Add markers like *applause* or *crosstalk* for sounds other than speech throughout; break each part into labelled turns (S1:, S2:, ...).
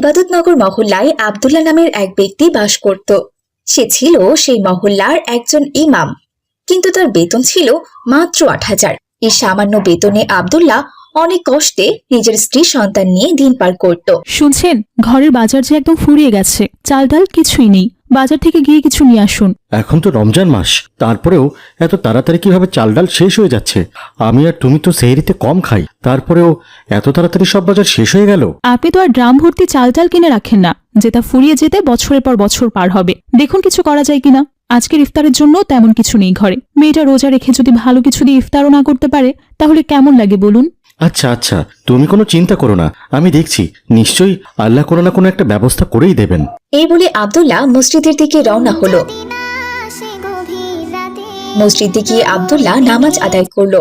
S1: ইবাদতনগর মহল্লায় আবদুল্লাহ নামের এক ব্যক্তি বাস করত। সে ছিল সেই মহল্লার একজন ইমাম। কিন্তু তার বেতন ছিল মাত্র আট হাজার। এই সামান্য বেতনে আবদুল্লাহ অনেক কষ্টে নিজের স্ত্রী সন্তান নিয়ে দিন পার করত।
S2: শুনছেন ঘরের বাজার যে একদম ফুরিয়ে গেছে। চাল ডাল কিছুই নেই। বাজার থেকে গিয়ে কিছু নিয়ে আসুন।
S3: এখন তো রমজান মাস। তারপরেও এত তাড়াতাড়ি কীভাবে চাল ডাল শেষ হয়ে যাচ্ছে? আমি আর তুমি তো সেহরিতে কম খাই। তারপরেও এত তাড়াতাড়ি সব বাজার শেষ হয়ে গেল?
S2: আপনি তো আর ড্রাম ভর্তি চাল টাল কিনে রাখেন না। যেটা ফুরিয়ে যেতে বছরের পর বছর পার হবে। দেখুন কিছু করা যায় কিনা। আজকের ইফতারের জন্য তেমন কিছু নেই ঘরে। মেয়েটা রোজা রেখে যদি ভালো কিছু দিয়ে ইফতারও না করতে পারে তাহলে কেমন লাগে বলুন?
S3: আচ্ছা আচ্ছা তুমি কোনো চিন্তা করো না আমি দেখছি নিশ্চয়ই আল্লাহ কোনো না কোনো একটা ব্যবস্থা করেই দেবেন।
S1: এই বলে আবদুল্লাহ মসজিদের দিকে রওনা হলো। মসজিদে গিয়ে আবদুল্লাহ নামাজ আদায় করল।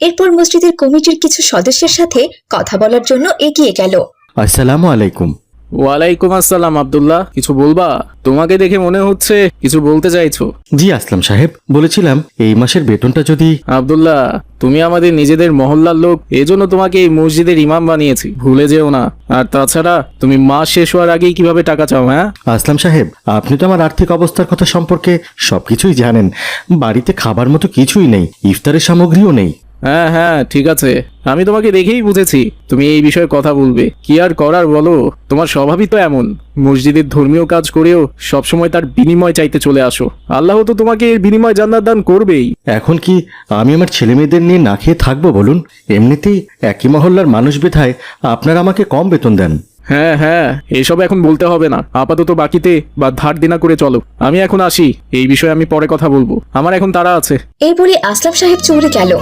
S1: এরপর মসজিদের কমিটির কিছু সদস্যের সাথে কথা বলার জন্য এগিয়ে গেল।
S3: আসসালামু আলাইকুম।
S4: ওয়ালাইকুম আসসালাম আব্দুল্লাহ। কিছু বলবা? তোমাকে দেখে মনে হচ্ছে কিছু বলতে চাইছো।
S3: জি আসলাম সাহেব। বলেছিলাম এই মাসের বেতনটা যদি
S4: আব্দুল্লাহ তুমি আমাদের নিজেদের মহল্লার লোক এজন্য তোমাকে এই মসজিদের ইমাম বানিয়েছি। ভুলে যেও না। আর তাছাড়া তুমি মাস শেষ হওয়ার আগেই কীভাবে টাকা চাও হ্যাঁ?
S3: আসলাম সাহেব আপনি তো আমার আর্থিক অবস্থার কথা সম্পর্কে সবকিছুই জানেন। বাড়িতে খাবার মতো কিছুই নেই ইফতারের সামগ্রীও নেই।
S4: হ্যাঁ হ্যাঁ ঠিক আছে। আমি তোমাকে দেখেই বুঝেছি তুমি এই বিষয়ে কথা বলবে। কি আর করার বলো? তোমার স্বভাবই তো এমন। মসজিদের ধর্মীয় কাজ করেও সবসময় তার বিনিময় চাইতে চলে আসো। আল্লাহ তো তোমাকে এর বিনিময় জান্নাত দান করবেই।
S3: এখন কি আমি আমার ছেলে মেয়েদের নিয়ে না খেয়ে থাকব বলুন? এমনিতেই একই মহল্লার মানুষ বেথায় আপনারা আমাকে কম বেতন দেন।
S4: হ্যাঁ হ্যাঁ এসব এখন বলতে হবে না। আপাতত বাকিতে বা ধার দেনা করে চলো। আমি এখন আসি এই বিষয়ে আমি পরে কথা বলব। আমার এখন তারা আছে।
S1: এই বলে আসলাম সাহেব চলে গেল।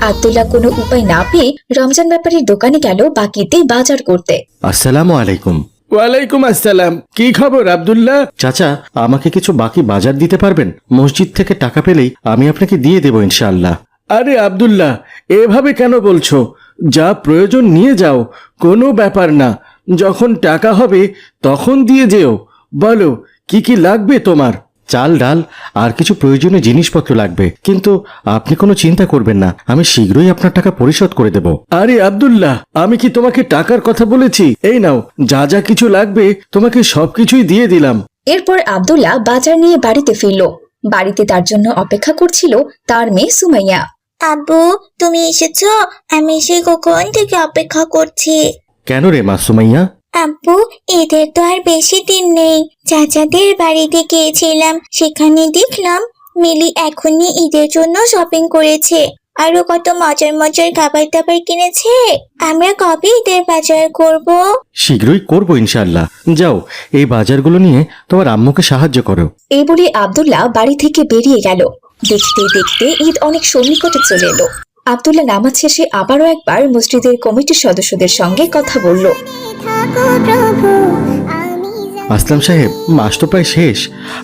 S1: আবদুল্লাহ কোনো উপায় না পেয়ে রমজান ব্যাপারীর দোকানে গেল বাকিতে বাজার করতে।
S3: আসসালামু আলাইকুম।
S5: ওয়ালাইকুম আসসালাম। কি খবর আব্দুল্লাহ?
S3: চাচা আমাকে কিছু বাকি বাজার দিতে পারবেন? মসজিদ থেকে টাকা পেলেই আমি আপনাকে দিয়ে দেবো ইনশাআল্লাহ।
S5: আরে আব্দুল্লাহ এভাবে কেন বলছো? যা প্রয়োজন নিয়ে যাও কোনো ব্যাপার না। যখন টাকা হবে তখন দিয়ে যেও। বলো কি কি লাগবে তোমার?
S3: চাল ডাল আর কিছু প্রয়োজনীয় জিনিসপত্র লাগবে। কিন্তু আপনি কোনো চিন্তা করবেন না আমি শীঘ্রই আপনার টাকা পরিশোধ করে দেব।
S5: আরে আব্দুল্লাহ আমি কি তোমাকে টাকার কথা বলেছি? এই নাও যা যা কিছু লাগবে তোমাকে সবকিছুই দিয়ে দিলাম।
S1: এরপর আবদুল্লাহ বাজার নিয়ে বাড়িতে ফিরল। বাড়িতে তার জন্য অপেক্ষা করছিল তার মেয়ে সুমাইয়া।
S6: আব্বু তুমি এসেছ? আমি সেই কখন থেকে অপেক্ষা করছি?
S3: কেন রে মা সুমাইয়া?
S6: আব্বু ঈদের তো আর বেশি দিন নেই। চাচাদের বাড়িতে গিয়েছিলাম সেখানে দেখলাম মিলি এখনই ঈদের জন্য শপিং করেছে। আরও কত মজার মজার খাবার দাবার কিনেছে। আমরা কবে ঈদের বাজার করব?
S3: শীঘ্রই করব ইনশাআল্লাহ। যাও এই বাজারগুলো নিয়ে তোমার আম্মুকে সাহায্য করো।
S1: এই বলে আবদুল্লাহ বাড়ি থেকে বেরিয়ে গেল। দেখতে দেখতে ঈদ অনেক সন্নিকটে চলে এলো। আবদুল্লাহ নামাজ শেষে আবারও একবার মসজিদের কমিটির সদস্যদের সঙ্গে কথা বলল।
S3: আসলাম সাহেব মাস তো প্রায় শেষ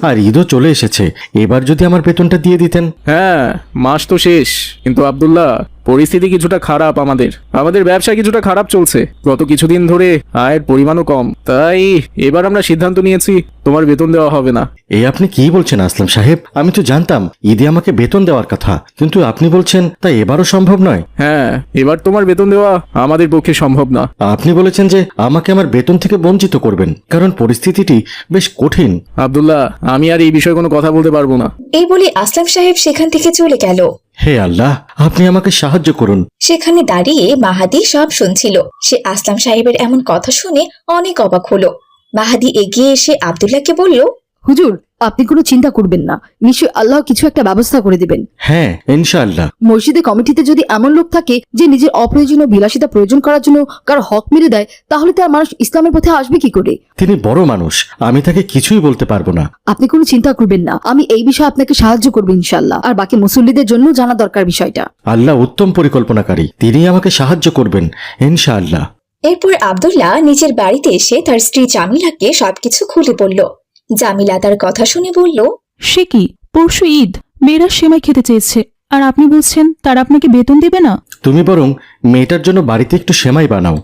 S3: আর ঈদও চলে এসেছে। এবার যদি আমার বেতনটা দিয়ে দিতেন।
S4: হ্যাঁ মাস তো শেষ কিন্তু আব্দুল্লাহ পরিস্থিতি কিছুটা খারাপ আমাদের। আমাদের ব্যবসা কিছুটা খারাপ চলছে। গত কিছুদিন ধরে আয়ের পরিমাণও কম। তাই এবার আমরা সিদ্ধান্ত নিয়েছি তোমার বেতন দেওয়া হবে না।
S3: এই আপনি কি বলছেন আসলাম সাহেব? আমি তো জানতাম ঈদে আমাকে বেতন দেওয়ার কথা। কিন্তু আপনি বলছেন তা এবারও সম্ভব নয়।
S4: হ্যাঁ এবার তোমার বেতন দেওয়া আমাদের পক্ষে সম্ভব না।
S3: আপনি বলেছেন যে আমাকে আমার বেতন থেকে বঞ্চিত করবেন কারণ পরিস্থিতিটি বেশ কঠিন।
S4: আব্দুল্লাহ আমি আর এই বিষয়ে কোনো কথা বলতে পারব না।
S1: এই বলে আসলাম সাহেব সেখান থেকে চলে গেল।
S3: হে আল্লাহ আপনি আমাকে সাহায্য করুন।
S1: সেখানে দাঁড়িয়ে মাহাদি সব শুনছিল। সে আসলাম সাহেবের এমন কথা শুনে অনেক অবাক হলো। মাহাদি এগিয়ে এসে আবদুল্লাহকে বলল
S7: হুজুর আপনি কোনো চিন্তা করবেন না। নিশ্চয়ই আল্লাহ কিছু একটা ব্যবস্থা করে দিবেন।
S3: হ্যাঁ ইনশাআল্লাহ।
S7: মসজিদে কমিটিতে যদি এমন লোক থাকে যে নিজের অপ্রয়োজনীয় বিলাসিতা প্রয়োজন করার জন্য কার হক মেরে দেয় তাহলে তার মানুষ ইসলামের পথে আসবে কি করে?
S3: তিনি বড় মানুষ আমি তাকে কিছুই বলতে পারব না।
S7: আপনি কোনো চিন্তা করবেন না আমি এই বিষয়ে আপনাকে সাহায্য করব ইনশাল্লাহ আর বাকি মুসল্লিদের জন্য জানা দরকার বিষয়টা।
S3: আল্লাহ উত্তম পরিকল্পনাকারী তিনি আমাকে সাহায্য করবেন ইনশাআল্লাহ।
S1: এরপর আবদুল্লাহ নিজের বাড়িতে এসে তার স্ত্রী জামিলাকে সবকিছু খুলে বলল জামিলা তার কথা শুনে বলল
S2: সে কি? পরশু ঈদ মেয়েরা সেমাই খেতে চেয়েছে। আর আপনি বলছেন তারা আপনাকে বেতন দেবে না?
S3: তুমি বরং মেয়েটার জন্য বাড়িতে একটু সেমাই বানাও।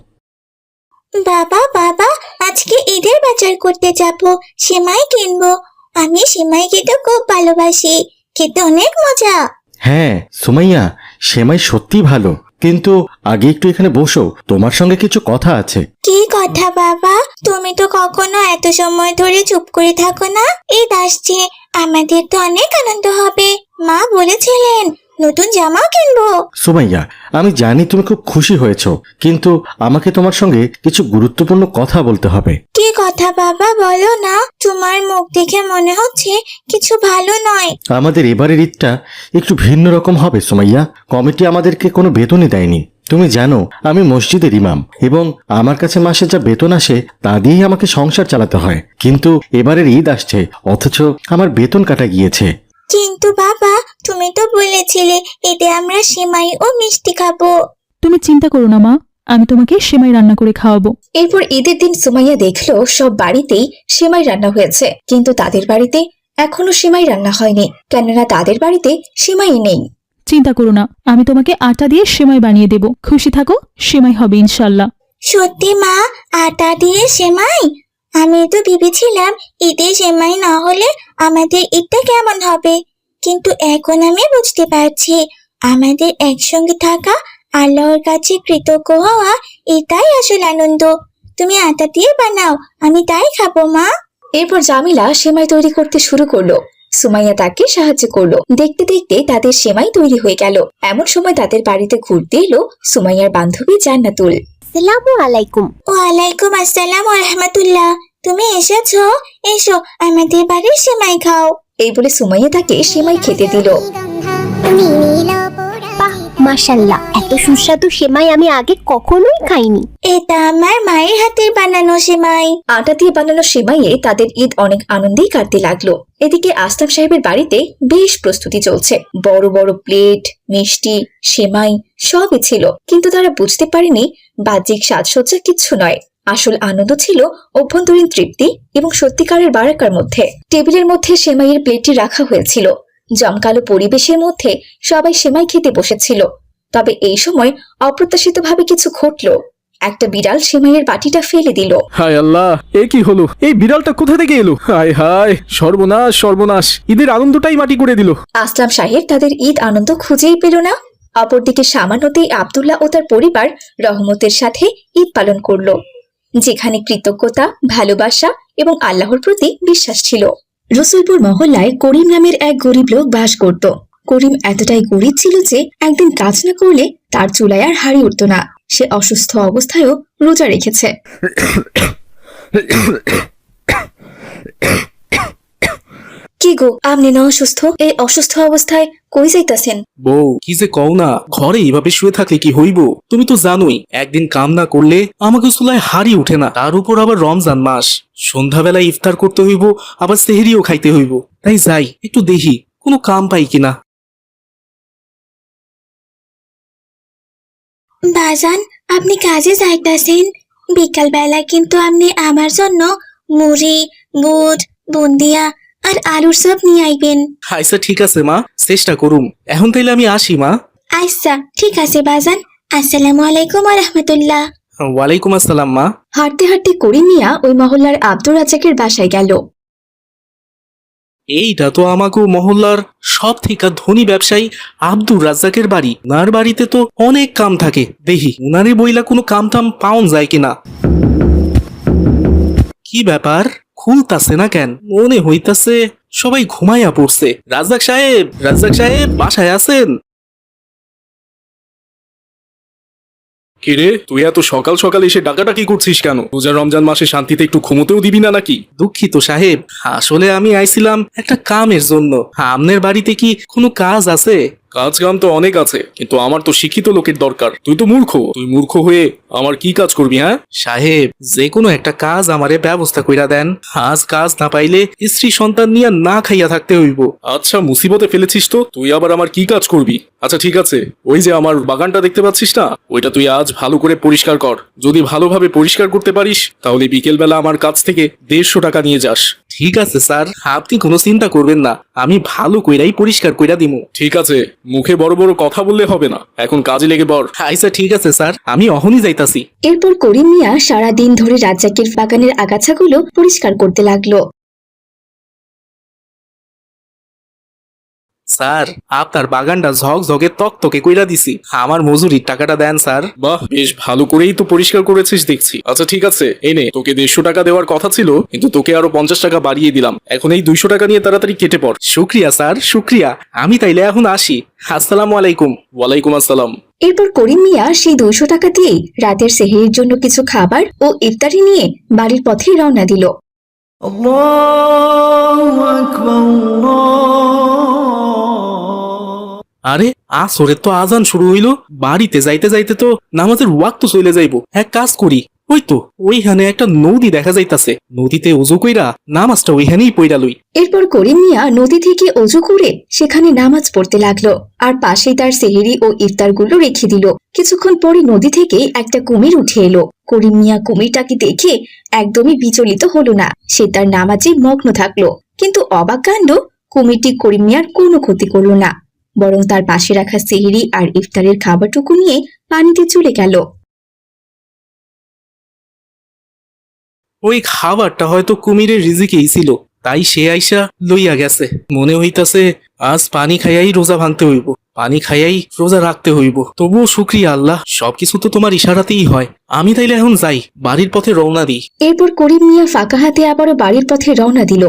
S6: বাবা বাবা আজকে ঈদের বাজার করতে যাব। সেমাই কিনবো। আমি সেমাই খেতে খুব ভালোবাসি। খেতে অনেক মজা।
S3: হ্যাঁ সুমাইয়া সেমাই সত্যি ভালো। কিন্তু আগে একটু এখানে বসো, তোমার সঙ্গে কিছু কথা আছে।
S6: কি কথা, বাবা? তুমি তো কখনো এত সময় ধরে চুপ করে থাকো না? এই দাসজি আমাদের তো অনেক আনন্দ হবে। মা বলেছিলেন নতুন জামাও কিনবো।
S3: সুমাইয়া আমি জানি তুমি খুব খুশি হয়েছো কিন্তু আমাকে তোমার সঙ্গে কিছু গুরুত্বপূর্ণ কথা বলতে হবে।
S6: কি কথা বাবা বলো না। তোমার মুখ দেখে মনে হচ্ছে কিছু ভালো নয়।
S3: আমাদের এবারের ঈদটা একটু ভিন্ন রকম হবে সুমাইয়া। কমিটি আমাদেরকে কোনো বেতনই দেয়নি। তুমি জানো আমি মসজিদের ইমাম এবং আমার কাছে মাসে যা বেতন আসে তা দিয়েই আমাকে সংসার চালাতে হয়। কিন্তু এবারের ঈদ আসছে অথচ আমার বেতন কাটা গিয়েছে।
S6: কিন্তু বাবা তুমি তো বলেছিলে এতে আমরা সেমাই ও মিষ্টি খাব।
S2: তুমি চিন্তা করো না মা। আমি তোমাকে সেমাই রান্না করে খাওয়াবো।
S1: এরপর ঈদের দিন সুমাইয়া দেখল সব বাড়িতেই সেমাই রান্না হয়েছে কিন্তু তাদের বাড়িতে এখনও সেমাই রান্না হয়নি কেননা তাদের বাড়িতে সেমাই নেই।
S2: চিন্তা করো না আমি তোমাকে আটা দিয়ে সেমাই বানিয়ে দেব। খুশি থাকো সেমাই হবে ইনশাল্লাহ।
S6: সত্যি মা আটা দিয়ে সেমাই? আমি তো ভেবেছিলাম ঈদে সেমাই না হলে আমাদের ঈদটা কেমন হবে? কিন্তু এখন আমি বুঝতে পারছি, আমাদের একসঙ্গে থাকা আল্লাহর কাছে কৃতজ্ঞ হওয়া এটাই আসল আনন্দ। তুমি আটা দিয়ে বানাও, আমি তাই খাব, মা।
S1: এরপর জামিলা সেমাই তৈরি করতে শুরু করল। সুমাইয়া তাকে সাহায্য করল। দেখতে দেখতে তাদের সেমাই তৈরি হয়ে গেল। এমন সময় তাদের বাড়িতে ঘুরতে এলো সুমাইয়ার বান্ধবী জান্নাতুল।
S8: আসসালামু আলাইকুম।
S6: ওয়ালাইকুম আসসালাম রহমতুল্লাহ তুমি এসেছ? এসো আমাদের বাড়ির সেমাই খাও।
S1: এই বলে সুমাইয়া তাকে সেমাই খেতে দিল।
S8: বাহ মাশাল্লাহ এত সুস্বাদু সেমাই আমি আগে কখনোই খাইনি।
S6: এটা আমার মায়ের হাতের বানানো সেমাই।
S1: আটা দিয়ে বানানো সেমাইয়ে তাদের ঈদ অনেক আনন্দেই কাটতে লাগল। এদিকে আসলাম সাহেবের বাড়িতে বেশ প্রস্তুতি চলছে। বড় বড় প্লেট মিষ্টি সেমাই সবই ছিল। কিন্তু তারা বুঝতে পারেনি বাহ্যিক সাজসজ্জা কিচ্ছু নয়। আসল আনন্দ ছিল অভ্যন্তরীণ তৃপ্তি এবং সত্যিকারের বারাকার মধ্যে। টেবিলের মধ্যে সেমাইয়ের প্লেটটি রাখা হয়েছিল। জমকালো পরিবেশের মধ্যে সবাই সেমাই খেতে বসেছিল। তবে এই সময় অপ্রত্যাশিতভাবে কিছু ঘটলো। একটা বিড়াল সেমাইয়ের বাটিটা ফেলে দিল।
S4: হায় আল্লাহ এ কি হলো? এই বিড়ালটা কোথা থেকে এলো? হায় হায় সর্বনাশ সর্বনাশ। ঈদের আনন্দটাই মাটি করে দিল।
S1: আসলাম সাহেব তাদের ঈদ আনন্দ খুঁজেই পেল না। অপরদিকে সামান্যতেই আব্দুল্লাহ ও তার পরিবার রহমতের সাথে ঈদ পালন করল। যেখানে কৃতজ্ঞতা ভালোবাসা এবং আল্লাহর প্রতি বিশ্বাস ছিল। রসুলপুর মহল্লায় করিম নামের এক গরিব লোক বাস করত। করিম এতটাই গরিব ছিল যে একদিন কাজ না করলে তার চুলায় আর হাড়ি উঠত না। সে অসুস্থ অবস্থায়ও রোজা রেখেছে। *coughs* কি গো আপনি না অসুস্থ? এই অসুস্থ অবস্থায় কই যাইতাছেন?
S9: বউ কি যে কও না ঘরে এভাবে শুয়ে থাকলে কি হইব? তুমি তো জানোই একদিন কাম না করলে আমাকে চুলায় হাড়ি উঠে না। তার উপর আবার রমজান মাস। সন্ধ্যাবেলা ইফতার করতে হইব আবার সেহেরিও খাইতে হইব। তাই যাই একটু দেখি কোনো কাম পাই কিনা।
S6: বাজান আপনি কাজে যাইতাছেন। বিকালবেলা কিন্তু আপনি আমার জন্য মুড়ি বুট বুন্দিয়া আর আলুর সব নিয়ে আইবেন।
S9: আচ্ছা ঠিক আছে মা। চেষ্টা করুম। এখন তাইলে আমি আসি মা।
S6: আচ্ছা ঠিক আছে বাজান। আসসালামু আলাইকুম রহমতুল্লাহ।
S9: ওয়ালাইকুম আসসালাম মা।
S1: হাঁটতে হাঁটতে করিম মিয়া ওই মহল্লার আব্দুর রাজাকের বাসায় গেল।
S9: এইটা তো আমাকে মহল্লার সব থেকে ধনী ব্যবসায়ী আব্দুর রাজ্জাকের বাড়ি। উনার বাড়িতে তো অনেক কাম থাকে। দেখি উনারে বইলা কোনো কাম টাম পাওন যায় কিনা? কি ব্যাপার? খুলতাছে না কেন? মনে হইতাছে সবাই ঘুমাইয়া পড়ছে। রাজ্জাক সাহেব রাজ্জাক সাহেব বাসায় আছেন? কিরে তুই এত সকাল সকাল এসে ডাকাডাকি করছিস কেন? রোজা রমজান মাসে শান্তিতে একটু ঘুমোতেও দিবি না নাকি? দুঃখিত সাহেব আসলে আমি আইছিলাম একটা কামের জন্য। আমনের বাড়িতে কি কোনো কাজ আছে? কাজ কাম তো অনেক আছে কিন্তু আমার তো শিক্ষিত লোকের দরকার। তুই তো মূর্খ তুই মূর্খ হয়ে আমার কি কাজ করবি হ্যাঁ? সাহেব যে কোনো একটা কাজ আমারে ব্যবস্থা কইরা দেন। আজ কাজ না পাইলে স্ত্রী সন্তান নিয়ে না খাইয়া থাকতে হইব। আচ্ছা মুসিবতে ফেলেছিস তো? তুই আবার আমার কি কাজ করবি? আচ্ছা ঠিক আছে। ওই যে আমার বাগানটা দেখতে পাচ্ছিস না? ওইটা তুই আজ ভালো করে পরিষ্কার কর। যদি ভালোভাবে পরিষ্কার করতে পারিস তাহলে বিকেলবেলা আমার কাছ থেকে দেড়শো টাকা নিয়ে যাস। ঠিক আছে স্যার। আপনি কোনো চিন্তা করবেন না। আমি ভালো কইরাই পরিষ্কার কইরা দিমু। ঠিক আছে। মুখে বড় বড় কথা বললে হবে না। এখন কাজে লেগে পড়। আইসা ঠিক আছে স্যার। আমি অহনই যাইতাছি।
S1: এরপর করিম মিয়া সারা দিন ধরে রাজ্জাকের বাগানের আগাছাগুলো পরিষ্কার করতে লাগল।
S9: স্যার আপনার বাগানটা ঝকঝকে তকতকে কইরা দিছি। আমার মজুরির টাকাটা দেন স্যার। বাহ বেশ ভালো করেই তো পরিষ্কার করেছিস দেখছি। আচ্ছা ঠিক আছে এই নে তোকে দেড়শো টাকা দেওয়ার কথা ছিল কিন্তু তোকে আরও পঞ্চাশ টাকা বাড়িয়ে দিলাম। এখন এই দুইশো টাকা নিয়ে তাড়াতাড়ি কেটে পড়। শুক্রিয়া স্যার শুক্রিয়া। আমি তাইলে এখন আসি। আসসালামু আলাইকুম। ওয়ালাইকুম আসসালাম।
S1: এরপর করিম মিয়া সেই দুইশো টাকা দিয়েই রাতের সেহেরির জন্য কিছু খাবার ও ইফতারি নিয়ে বাড়ির পথে রওনা দিল।
S9: আরে, আসরের তো আজান শুরু হইল। বাড়িতে যাইতে যাইতে তো নামাজের ওয়াক্ত চলে যাইবো। এক কাজ করি। ওই তো, ওইখানে একটা নদী দেখা যাইতাছে। নদীতে উজু কইরা নামাজটা ওইখানেই পইরা লই।
S1: এরপর করিম মিয়া নদী থেকে অজু করে সেখানে নামাজ পড়তে লাগল আর পাশেই তার সেহেরি ও ইফতারগুলো রেখে দিল। কিছুক্ষণ পরে নদী থেকে একটা কুমির উঠে এলো। করিম মিয়া কুমিরটাকে দেখে একদমই বিচলিত হলো না। সে তার নামাজে মগ্ন থাকল। কিন্তু অবাক কাণ্ড, কুমিরটি করিম মিয়ার কোনো ক্ষতি করল না। বরং তার পাশে রাখা সেহেরি আর ইফতারের খাবারটুকু নিয়ে পানিতে চলে গেল।
S9: ওই খাবারটা হয়তো কুমিরের রিজিকেই ছিল তাই সে আইসা লইয়া গেছে। মনে হইতাছে আজ পানি খাইয়াই রোজা ভাঙতে হইব পানি খাইয়াই রোজা রাখতে হইব। তবুও শুক্রিয়া আল্লাহ সবকিছু তো তোমার ইশারাতেই হয়। আমি তাইলে এখন যাই বাড়ির পথে রওনা দিই।
S1: এরপর করিম মিয়া ফাঁকা হাতে আবারও বাড়ির পথে রওনা দিল।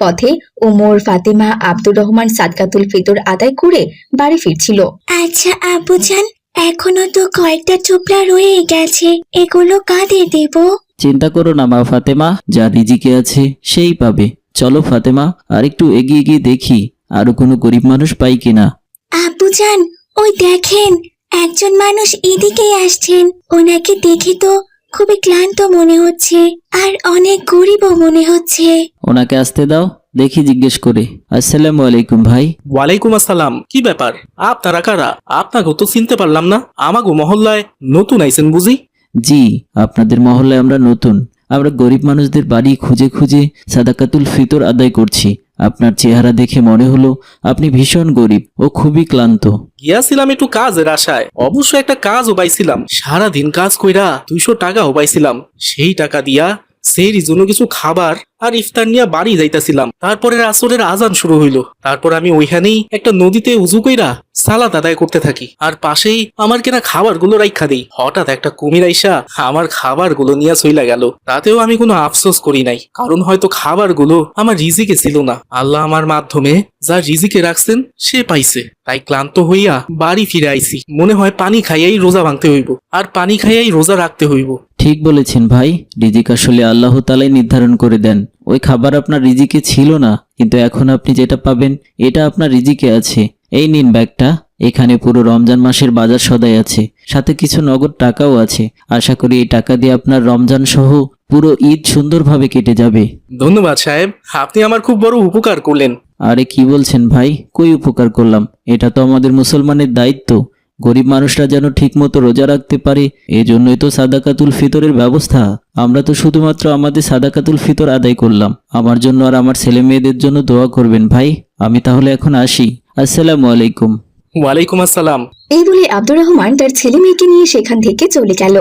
S1: পথে ওমর ফাতেমা আব্দুর রহমান সাদকাতুল ফিতর আদায় করে বাড়ি ফিরছিল।
S6: আচ্ছা আব্বুজান এখনও তো কয়েকটা চোপড়া রয়ে গেছে এগুলো কাঁধে দেব?
S10: চিন্তা করো না মা ফাতেমা যা রিজিকে আছে সেই পাবে। চলো ফাতেমা আর একটু এগিয়ে গিয়ে দেখি আরও কোনো গরিব মানুষ পাই কিনা।
S6: আব্বুজান ওই দেখেন একজন মানুষ এদিকেই আসছেন ওনাকে দেখে তো খুবই ক্লান্ত মনে হচ্ছে আর অনেক গরিবও মনে হচ্ছে।
S10: ওনাকে আসতে দাও দেখি জিজ্ঞেস করে। আসসালামু আলাইকুম ভাই।
S9: ওয়ালাইকুম আসসালাম কি ব্যাপার? আপনারা কারা? আপনাকেও তো চিনতে পারলাম না। আমাগো মহল্লায় নতুন আইছেন বুঝি?
S10: জি আপনাদের মহল্লায় আমরা নতুন। আমরা গরিব মানুষদের বাড়ি খুঁজে খুঁজে সাদাকাতুল ফিতর আদায় করছি। আপনার চেহারা দেখে মনে হলো আপনি ভীষণ গরিব ও খুবই ক্লান্ত।
S9: গিয়াছিলাম একটু কাজের আশায় অবশ্য একটা কাজ পাইছিলাম। সারাদিন কাজ কইরা দুইশো টাকা পাইছিলাম সেই টাকা দিয়া সেই জন্য কিছু খাবার আর ইফতার নিয়ে বাড়ি যাইতাছিলাম। তারপরে আসরের আজান শুরু হইল। তারপর আমি ওইখানেই একটা নদীতে উজু কইরা সালাদ আদায় করতে থাকি। আর পাশেই আমার কেনা খাবারগুলো রাইখা দেই। হঠাৎ একটা কুমির আইসা আমার খাবারগুলো নিয়ে চইলা গেল। তাতেও আমি কোনো আফসোস করি নাই। কারণ হয়তো খাবারগুলো আমার রিজিকে ছিল না। আল্লাহ আমার মাধ্যমে যা রিজিকে রাখছেন সে পাইছে। তাই ক্লান্ত হইয়া বাড়ি ফিরে আইছি মনে হয় পানি খাইয়াই রোজা ভাঙতে হইব। আর পানি খাইয়াই রোজা রাখতে হইব।
S10: ঠিক বলেছেন ভাই রিজিক আসলে আল্লাহ তালাই নির্ধারণ করে দেন। ওই খাবার আপনার রিজিকে ছিল না কিন্তু এখন আপনি যেটা পাবেন এটা আপনার রিজিকে আছে। এই নিন ব্যাগটা এখানে পুরো রমজান মাসের বাজার সদাই আছে সাথে কিছু নগদ টাকাও আছে। আশা করি এই টাকা দিয়ে আপনার রমজান সহ পুরো ঈদ সুন্দরভাবে কেটে যাবে।
S9: ধন্যবাদ সাহেব আপনি আমার খুব বড় উপকার করলেন।
S10: আরে কি বলছেন ভাই? কই উপকার করলাম? এটা তো আমাদের মুসলমানের দায়িত্ব। গরিব মানুষরা যেন ঠিকমতো রোজা রাখতে পারে এজন্যই তো সাদাকাতুল ফিতরের ব্যবস্থা। আমরা তো শুধুমাত্র আমাদের সাদাকাতুল ফিতর আদায় করলাম। আমার জন্য আর আমার ছেলে মেয়েদের জন্য দোয়া করবেন ভাই। আমি তাহলে এখন আসি। আসসালামু আলাইকুম।
S9: ওয়ালাইকুম আসসালাম।
S1: এই বলে আব্দুর রহমান তার ছেলে মেয়েকে নিয়ে সেখান থেকে চলে গেল।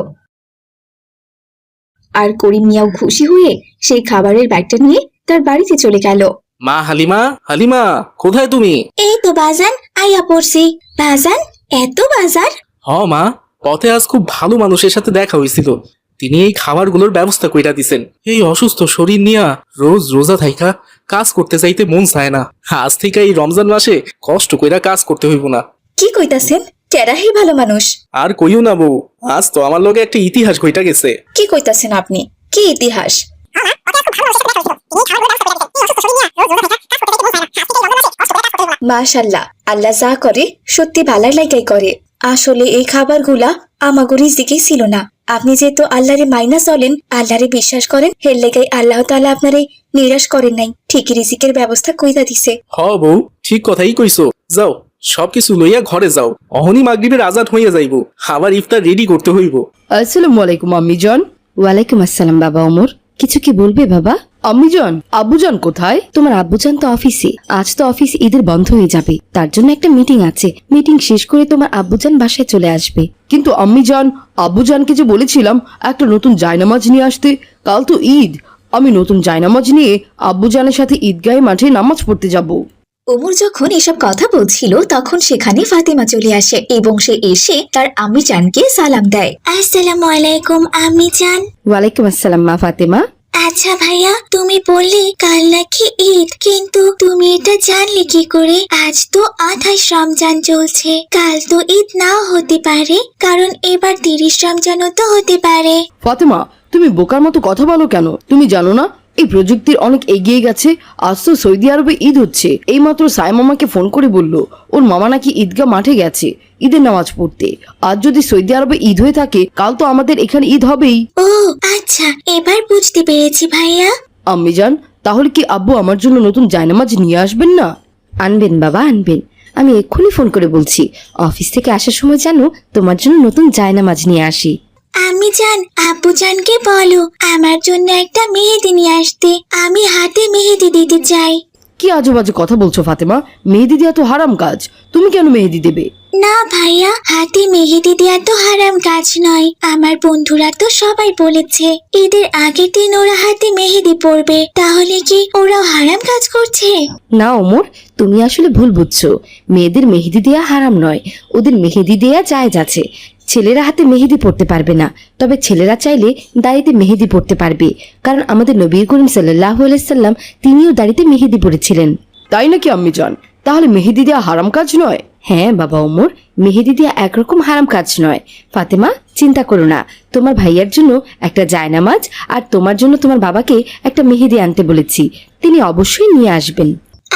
S1: আর করিম মিয়াও খুশি হয়ে সেই খাবারের ব্যাগটা নিয়ে তার বাড়িতে চলে গেল।
S9: মা হালিমা হালিমা কোথায় তুমি?
S6: এই তো বাজান আইয়া পড়ছি। বাজান এত বাজার?
S9: হ মা পথে আজ খুব ভালো মানুষের সাথে দেখা হয়েছিল। তিনি এই খাবারগুলোর ব্যবস্থা কইরা দিছেন। এই অসুস্থ শরীর নিয়া রোজ রোজা থাইকা কাজ করতে চাইতে মন চায় না। আজ থেকে এই রমজান মাসে কষ্ট কইরা কাজ করতে হইব না।
S1: কি কইতাছেন? টেরাহি ভালো মানুষ।
S9: আর কইও না বউ আজ তো আমার লগে একটা ইতিহাস কইটা গেছে।
S1: কি কইতাছেন আপনি? কি ইতিহাস? মাশাল্লাহ আল্লাহ যা করে সত্যি ভালার লাইগাই করে। আসলে এই খাবারগুলা আমাগো রিজিকে ছিল না। আপনি যেহেতু আল্লাহরে মাইনা চলেন আল্লাহরে বিশ্বাস করেন হের লেগাই আল্লাহ তাআলা আপনারে নিরাশ করেন নাই। ঠিকই রিজিকের ব্যবস্থা কইরা দিছে।
S9: হ বউ ঠিক কথাই কইছো। যাও সবকিছু লইয়া ঘরে যাও। অহনি মাগরিবের আজাদ হইয়া যাইব। আবার ইফতার রেডি করতে হইব।
S7: আসসালামু আলাইকুম আম্মিজন।
S11: ওয়ালাইকুম আসসালাম বাবা ওমর। কিছু কি বলবে বাবা?
S7: আম্মিজন আব্বুজান কোথায়?
S11: তোমার আব্বুজান তো অফিসে। আজ তো অফিস ঈদের বন্ধ হয়ে যাবে। তার জন্য একটা মিটিং আছে। মিটিং শেষ করে তোমার আব্বুজান বাসায় চলে আসবে।
S7: কিন্তু আম্মিজান আব্বুজানকে যে বলেছিলাম একটা নতুন জায়নামাজ নিয়ে আসতে। কাল তো ঈদ। আমি নতুন জায়নামাজ নিয়ে আব্বুজানের সাথে ঈদগাহে মাঠে নামাজ পড়তে যাব।
S1: ওমর যখন এসব কথা বলছিল তখন সেখানে ফাতেমা চলে আসে এবং সে এসে তার আম্মি জানকে সালাম দেয়।
S6: আসসালামু আলাইকুম আমি জান
S7: ওয়ালাইকুম আসসালাম মা ফাতেমা।
S6: আচ্ছা ভাইয়া, তুমি বললে কাল নাকি ঈদ, কিন্তু তুমি এটা জানলে কি করে? আজ তো আঠাশ রমজান চলছে। কাল তো ঈদ নাও হতে পারে, কারণ এবার তিরিশ রমজানও তো হতে পারে।
S7: ফাতেমা, তুমি বোকার মতো কথা বলো কেন? তুমি জানো না? এই প্রযুক্তির অনেক এগিয়ে গেছে আজ তো সৌদি আরবে ঈদ হচ্ছে। এইমাত্র সাই মামাকে ফোন করে বলল ওর মামা নাকি ঈদগাহ মাঠে গেছে ঈদের নামাজ পড়তে। আজ যদি সৌদি আরবে ঈদ হয়ে থাকে কাল তো আমাদের এখানে ঈদ হবেই।
S6: ও আচ্ছা এবার বুঝতে পেরেছি ভাইয়া।
S7: আম্মি যান তাহলে কি আব্বু আমার জন্য নতুন জায়নামাজ নিয়ে আসবেন না?
S11: আনবেন বাবা আনবেন। আমি এক্ষুনি ফোন করে বলছি অফিস থেকে আসার সময় জানো তোমার জন্য নতুন জায়নামাজ নিয়ে আসি।
S6: আমি জান আব্বু জানকে বলো আমার জন্য একটা মেহেদি নিয়ে আসতে। আমি হাতে মেহেদি দিতে চাই।
S7: কি আজে বাজে কথা বলছো ফাতেমা? মেহেদি দেওয়া তো হারাম কাজ। তুমি কেন মেহেদি দেবে?
S6: না ভাইয়া হাতে মেহেদি দেওয়া তো হারাম কাজ নয়। আমার বন্ধুরা তো সবাই বলেছে ঈদের আগের দিন ওরা হাতে মেহেদি পরবে তাহলে কি ওরাও হারাম কাজ করছে?
S11: না ওমর তুমি আসলে ভুল বুঝছ। মেয়েদের মেহেদি দেয়া হারাম নয়। ওদের মেহেদি দেয়া জায়েজ আছে। ছেলেরা হাতে মেহেদি পড়তে পারবে না। তবে ছেলেরা চাইলে দাড়িতে মেহেদি পড়তে পারবে। কারণ আমাদের নবী করিম সাল্লাহ সাল্লাম তিনিও দাড়িতে মেহেদি পড়েছিলেন।
S7: তাই নাকি আম্মি যান তাহলে মেহেদি দেওয়া হারাম কাজ নয়?
S11: হ্যাঁ বাবা ওমর মেহেদি দেওয়া একরকম হারাম কাজ নয়। ফাতেমা চিন্তা করো না। তোমার ভাইয়ার জন্য একটা জায়নামাজ আর তোমার জন্য তোমার বাবাকে একটা মেহেদি আনতে বলেছি। তিনি অবশ্যই নিয়ে আসবেন।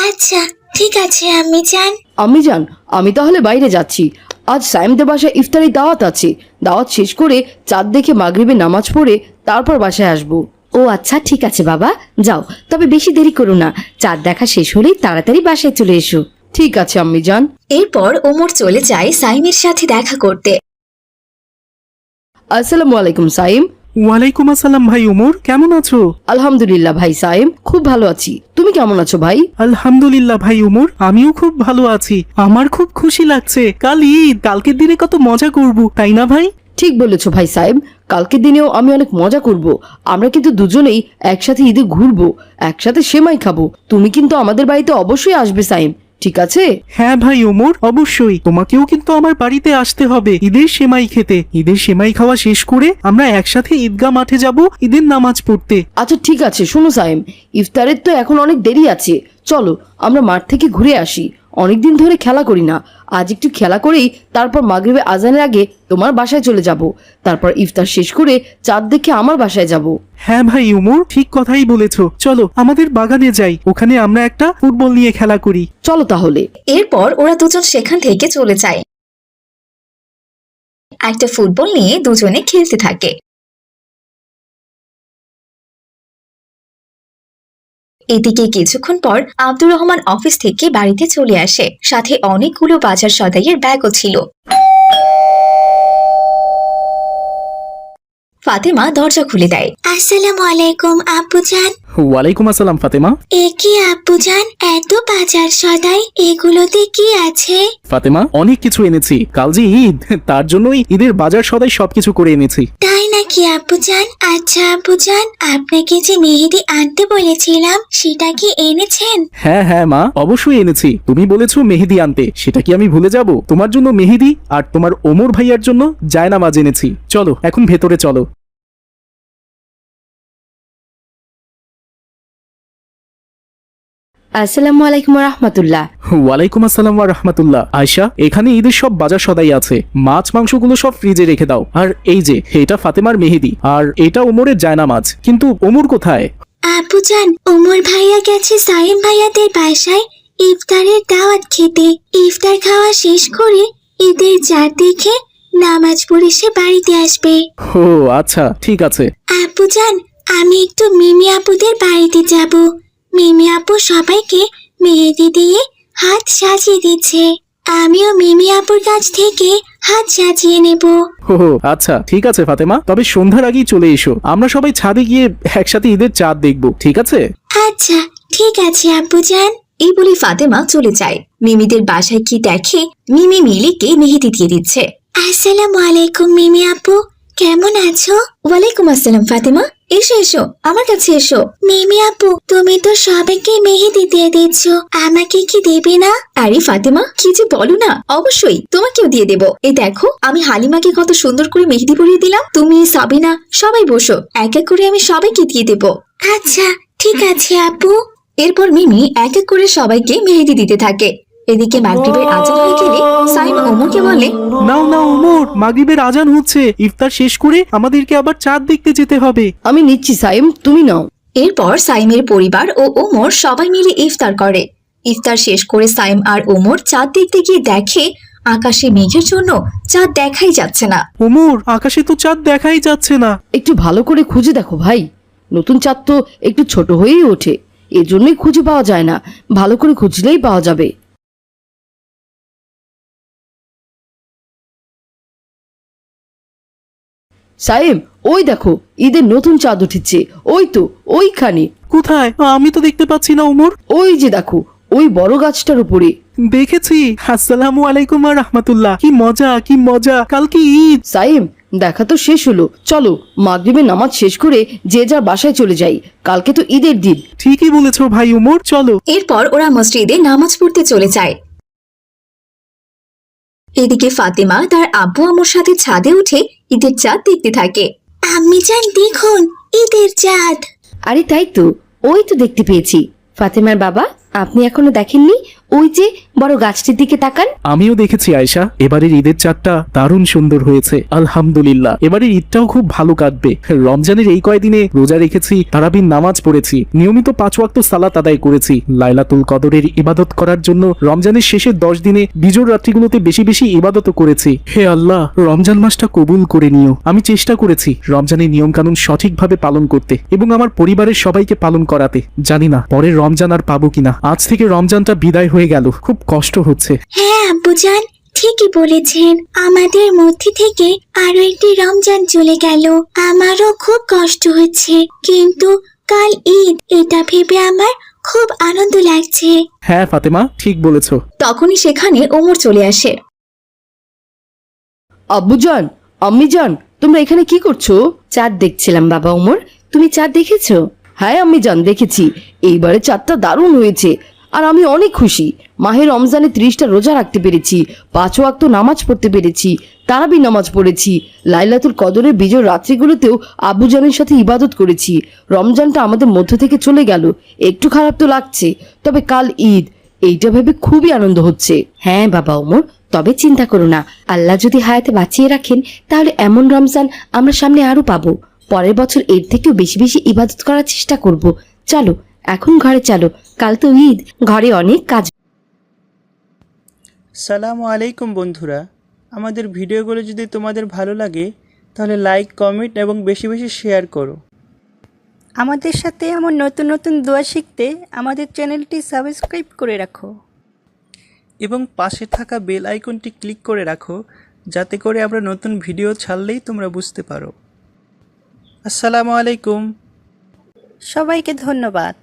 S6: আচ্ছা ঠিক আছে আমি জান।
S7: আমি যান আমি তাহলে বাইরে যাচ্ছি। আজ সাইমদের বাসায় ইফতারি দাওয়াত আছে। দাওয়াত শেষ করে চাঁদ দেখে মাগরিবে নামাজ পড়ে তারপর বাসায় আসব।
S11: ও আচ্ছা ঠিক আছে বাবা। যাও তবে বেশি দেরি করো না। চাঁদ দেখা শেষ হলেই তাড়াতাড়ি বাসায় চলে এসো।
S7: ঠিক আছে আম্মি যান
S1: এরপর ওমর চলে যায় সাইমের সাথে দেখা করতে।
S7: আসসালামু আলাইকুম সাইম।
S9: ওয়ালাইকুম আসসালাম ভাই উমর কেমন আছো?
S7: আলহামদুলিল্লাহ ভাই সাইম খুব ভালো আছি। তুমি কেমন আছো ভাই?
S9: আলহামদুলিল্লাহ ভাই উমর আমিও খুব ভালো আছি। আমার খুব খুশি লাগছে। কাল ঈদ কালকের দিনে কত মজা করব তাই না ভাই?
S7: ঠিক বলেছ ভাই সাহেব কালকের দিনেও আমি অনেক মজা করব। আমরা কিন্তু দুজনেই একসাথে ঈদে ঘুরবো একসাথে সেমাই খাব। তুমি কিন্তু আমাদের বাড়িতে অবশ্যই আসবে সাইম ঠিক আছে?
S9: হ্যাঁ ভাই ওমর অবশ্যই। তোমাকেও কিন্তু আমার বাড়িতে আসতে হবে। ঈদের সেমাই খেতে। ঈদের সেমাই খাওয়া শেষ করে আমরা একসাথে ঈদগাহ মাঠে যাব ঈদের নামাজ পড়তে।
S7: আচ্ছা ঠিক আছে শোনো সাইম ইফতারের তো এখন অনেক দেরি আছে। চলো আমরা মাঠ থেকে ঘুরে আসি। অনেকদিন ধরে খেলা করি না। আজ একটু খেলা করেই তারপর মাগরিবে আজানের আগে তোমার বাসায় চলে যাব। তারপর ইফতার শেষ করে চাঁদ দেখে আমার বাসায় যাব।
S9: হ্যাঁ ভাই উমর ঠিক কথাই বলেছ। চলো আমাদের বাগানে যাই। ওখানে আমরা একটা ফুটবল নিয়ে খেলা করি।
S7: চলো তাহলে।
S1: এরপর ওরা দুজন সেখান থেকে চলে যায়। একটা ফুটবল নিয়ে দুজনে খেলতে থাকে। এদিকে কিছুক্ষণ পর আব্দুর রহমান অফিস থেকে বাড়িতে চলে আসে। সাথে অনেকগুলো বাজার সদাইয়ের ব্যাগও ছিল। ফাতেমা দরজা খুলে দেয়।
S6: আসসালামু আলাইকুম আব্বু জান
S4: ওয়ালাইকুম আসসালাম ফাতেমা।
S6: এ কি আব্বু জান এত বাজার সদাই এগুলোতে কি আছে?
S4: ফাতেমা অনেক কিছু এনেছি। কাল যে ঈদ তার জন্যই ঈদের বাজার সদাই সবকিছু করে এনেছি।
S6: তাই নাকি আব্বু জান আচ্ছা আব্বু জান আপনাকে যে মেহেদি আনতে বলেছিলাম সেটা কি এনেছেন?
S4: হ্যাঁ হ্যাঁ মা অবশ্যই এনেছি। তুমি বলেছ মেহেদি আনতে। সেটা কি আমি ভুলে যাব? তোমার জন্য মেহেদি আর তোমার ওমর ভাইয়ার জন্য জায়নামাজ এনেছি। চলো এখন ভেতরে চলো।
S11: আসসালামু আলাইকুম রহমতুল্লাহ।
S4: ওয়ালাইকুম আসসালাম ওয়া রাহমাতুল্লাহ। আয়শা এখানে ঈদের সব বাজার সদাই আছে। মাছ মাংসগুলো সব ফ্রিজে রেখে দাও। আর এই যে এটা ফাতেমার মেহেদি। আর এটা ওমরের জায়নামাজ কিন্তু ওমর কোথায়?
S6: আব্বু জান ওমর ভাইয়া গেছে সাইম ভাইয়াদের বাসায় ইফতারের দাওয়াত খেতে। ইফতার খাওয়া শেষ করে ঈদের চাঁদ দেখে নামাজ পড়ে সে বাড়িতে আসবে।
S4: ও আচ্ছা ঠিক আছে।
S6: আপু জান আমি একটু মিমি আপুদের বাড়িতে যাব। মিমি আপু সবাইকে মেহেদি দিয়ে হাত সাজিয়ে দিচ্ছে। আমিও মিমি আপুর কাছ থেকে হাত সাজিয়ে নেব।
S4: ও আচ্ছা ঠিক আছে ফাতেমা। তবে সন্ধ্যার আগেই চলে এসো। আমরা সবাই ছাদে গিয়ে একসাথে ঈদের চাঁদ দেখব ঠিক আছে?
S6: আচ্ছা ঠিক আছে আপু জান।
S1: এই বলে ফাতেমা চলে যায়। মিমিদের বাসায় কি দেখে মিমি মিলিকে মেহেদি দিয়ে দিচ্ছে।
S6: আসসালামু আলাইকুম মিমি আপু। কেমন আছো?
S1: ওয়ালাইকুম আসসালাম ফাতিমা। এসো এসো আমার কাছে এসো।
S6: মিমি আপু তুমি তো সবাইকে মেহেদি দিয়ে দিচ্ছ আমাকে কি দেবে না?
S1: আরে ফাতিমা কি যে বলো না। অবশ্যই তোমাকেও দিয়ে দেব। এই দেখো আমি হালিমাকে কত সুন্দর করে মেহেদি পরিয়ে দিলাম। তুমি সাবিনা সবাই বসো। এক এক করে আমি সবাইকে দিয়ে দেব।
S6: আচ্ছা ঠিক আছে আপু।
S1: এরপর মিমি এক এক করে সবাইকে মেহেদি দিতে থাকে। এদিকে মাগরিবের আজান হয়ে গেলে সাইম ওমরকে বলে
S4: নাও নাও ওমর মাগরিবের আজান হচ্ছে। ইফতার শেষ করে আমাদেরকে আবার চাঁদ দেখতে যেতে হবে।
S7: আমি নিচ্ছি সাইম তুমি নাও।
S1: এরপর সাইমের পরিবার ও ওমর সবাই মিলে ইফতার করে। ইফতার শেষ করে সাইম আর ওমর চাঁদ দেখতে গিয়ে দেখে আকাশে মেঘের জন্য চাঁদ দেখাই যাচ্ছে না।
S4: ওমর আকাশে তো চাঁদ দেখাই যাচ্ছে না।
S7: একটু ভালো করে খুঁজে দেখো ভাই। নতুন চাঁদ তো একটু ছোট হয়েই ওঠে। এজন্যই খুঁজে পাওয়া যায় না। ভালো করে খুঁজলেই পাওয়া যাবে। সাইম ওই দেখো ঈদের নতুন চাঁদ উঠেছে। ওই তো ওইখানে।
S4: কোথায়? আমি তো দেখতে পাচ্ছি না ওমর।
S7: ওই যে দেখো ওই বড় গাছটার উপরে।
S4: দেখেছি। আসসালামু আলাইকুম আর রহমতুল্লাহ। কি মজা কি মজা। কালকে ঈদ।
S7: সাইম দেখা তো শেষ হলো। চলো মাগরিবের নামাজ শেষ করে যে যার বাসায় চলে যাই। কালকে তো ঈদের দিন।
S4: ঠিকই বলেছ ভাই ওমর চলো।
S1: এরপর ওরা মসজিদে নামাজ পড়তে চলে যায়। এদিকে ফাতেমা তার আব্বু আম্মুর সাথে ছাদে উঠে ঈদের চাঁদ দেখতে থাকে।
S6: আমি যান দেখুন ঈদের চাঁদ।
S11: আরে তাই তো ওই তো দেখতে পেয়েছি। ফাতেমার বাবা আপনি এখনও দেখেননি? ওই যে বড় গাছটির দিকে তাকান।
S4: আমিও দেখেছি, আয়শা। এবারের ঈদের চাঁদটা দারুণ সুন্দর হয়েছে। আলহামদুলিল্লাহ। এবারের ঈদটাও খুব ভালো কাটবে। রমজানের এই কয়দিনে রোজা রেখেছি, তারাবির নামাজ পড়েছি, নিয়মিত পাঁচ ওয়াক্ত সালাত আদায় করেছি। লাইলাতুল কদরের ইবাদত করার জন্য রমজানের শেষের দশ দিনে বিজোর রাত্রিগুলোতে বেশি বেশি ইবাদত করেছি। হে আল্লাহ, রমজান মাসটা কবুল করে নিও। আমি চেষ্টা করেছি রমজানের নিয়মকানুন সঠিকভাবে পালন করতে এবং আমার পরিবারের সবাইকে পালন করাতে। জানি না, পরের রমজান আর পাবো কিনা। আজ থেকে রমজানটা বিদায় হয়ে গেল। খুব কষ্ট হচ্ছে।
S6: হ্যাঁ আব্বু যান ঠিকই বলেছেন। আমাদের মধ্যে থেকে আরও একটি রমজান চলে গেল। আমারও খুব কষ্ট হচ্ছে। কিন্তু কাল ঈদ এটা ভেবে আমার খুব আনন্দ লাগছে।
S4: হ্যাঁ ফাতেমা ঠিক বলেছ।
S1: তখনই সেখানে ওমর চলে আসে।
S7: আব্বুজান আম্মিজান তোমরা এখানে কি করছ?
S11: চাঁদ দেখছিলাম বাবা ওমর। তুমি চাঁদ দেখেছ?
S7: হ্যাঁ আমি জান দেখেছি। এইবারে চাঁদটা দারুণ হয়েছে। আর আমি অনেক খুশি। মাহের রমজানে ত্রিশটা রোজা রাখতে পেরেছি। পাঁচ ওয়াক্ত নামাজ পড়তে পেরেছি। তারাবি নামাজ পড়েছি। লাইলাতুল কদরের বিজয় রাত্রিগুলোতেও আব্বুজানের সাথে ইবাদত করেছি। রমজানটা আমাদের মধ্য থেকে চলে গেল। একটু খারাপ তো লাগছে। তবে কাল ঈদ। এইটা ভেবে খুবই আনন্দ হচ্ছে।
S11: হ্যাঁ বাবা ওমর, তবে চিন্তা করো না। আল্লাহ যদি হায়াতে বাঁচিয়ে রাখেন, তাহলে এমন রমজান আমরা সামনে আরও পাবো। পরের বছর এর থেকেও বেশি বেশি ইবাদত করার চেষ্টা করব। চলো এখন ঘরে চলো। কাল তো ঈদ ঘরে অনেক কাজ।
S12: সালাম আলাইকুম বন্ধুরা। আমাদের ভিডিওগুলো যদি তোমাদের ভালো লাগে তাহলে লাইক কমেন্ট এবং বেশি বেশি শেয়ার করো।
S13: আমাদের সাথে আমার নতুন নতুন দোয়া শিখতে আমাদের চ্যানেলটি সাবস্ক্রাইব করে রাখো।
S12: এবং পাশে থাকা বেল আইকনটি ক্লিক করে রাখো যাতে করে আমরা নতুন ভিডিও ছাড়লেই তোমরা বুঝতে পারো। আসসালামু আলাইকুম।
S13: সবাইকে ধন্যবাদ।